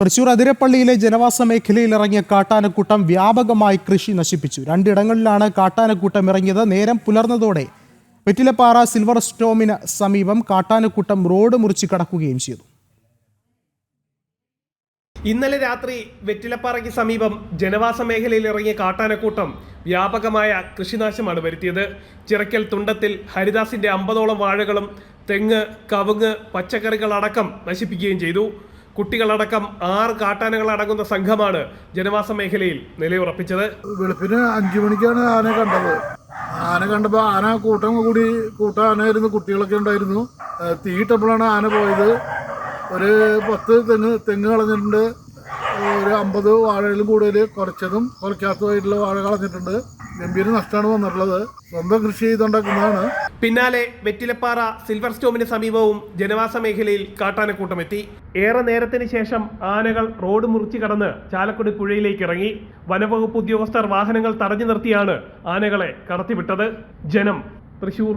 തൃശൂർ അതിരപ്പള്ളിയിലെ ജനവാസ മേഖലയിൽ ഇറങ്ങിയ കാട്ടാനക്കൂട്ടം വ്യാപകമായി കൃഷി നശിപ്പിച്ചു. രണ്ടിടങ്ങളിലാണ് കാട്ടാനക്കൂട്ടം ഇറങ്ങിയത്. നേരം പുലർന്നതോടെ വെറ്റിലപ്പാറ സിൽവർ സ്റ്റോമിന് സമീപം കാട്ടാനക്കൂട്ടം റോഡ് മുറിച്ച് കടക്കുകയും ചെയ്തു. ഇന്നലെ രാത്രി വെറ്റിലപ്പാറയ്ക്ക് സമീപം ജനവാസ മേഖലയിൽ ഇറങ്ങിയ കാട്ടാനക്കൂട്ടം വ്യാപകമായ കൃഷിനാശമാണ് വരുത്തിയത്. ചിറക്കൽ തുണ്ടത്തിൽ ഹരിദാസിന്റെ അമ്പതോളം വാഴകളും തെങ്ങ് കവുങ്ങ് പച്ചക്കറികൾ അടക്കം നശിപ്പിക്കുകയും ചെയ്തു. കുട്ടികളടക്കം ആറ് കാട്ടാനകൾ അടങ്ങുന്ന സംഘമാണ് ജനവാസ മേഖലയിൽ നിലയുറപ്പിച്ചത്. വെളുപ്പിന് അഞ്ചു മണിക്കാണ് ആന കണ്ടത്. ആന കണ്ടപ്പോൾ ആന കൂട്ടം കൂടി കൂട്ടം ആനയായിരുന്നു കുട്ടികളൊക്കെ ഉണ്ടായിരുന്നു. തീയിട്ടപ്പോഴാണ് ആന പോയത്. ഒരു പത്ത് തെങ്ങ് തെങ്ങ് കളഞ്ഞിട്ടുണ്ട്. ഒരു അമ്പത് വാഴയിലും കൂടുതൽ കുറച്ചതും കുറയ്ക്കാത്തതുമായിട്ടുള്ള വാഴ കളഞ്ഞിട്ടുണ്ട്. ഗംഭീര നഷ്ടമാണ് വന്നിട്ടുള്ളത്. സ്വന്തം കൃഷി ചെയ്തുണ്ടാക്കുന്നതാണ്. പിന്നാലെ വെറ്റിലപ്പാറ സിൽവർ സ്റ്റോമിന് സമീപവും ജനവാസ മേഖലയിൽ കാട്ടാനക്കൂട്ടം എത്തി ഏറെ നേരത്തിന് ശേഷം ആനകൾ റോഡ് മുറിച്ചു കടന്ന് ചാലക്കുടി പുഴയിലേക്ക് ഇറങ്ങി. വനവകുപ്പ് ഉദ്യോഗസ്ഥർ വാഹനങ്ങൾ തടഞ്ഞു നിർത്തിയാണ് ആനകളെ കടത്തിവിട്ടത്. ജനം തൃശൂർ.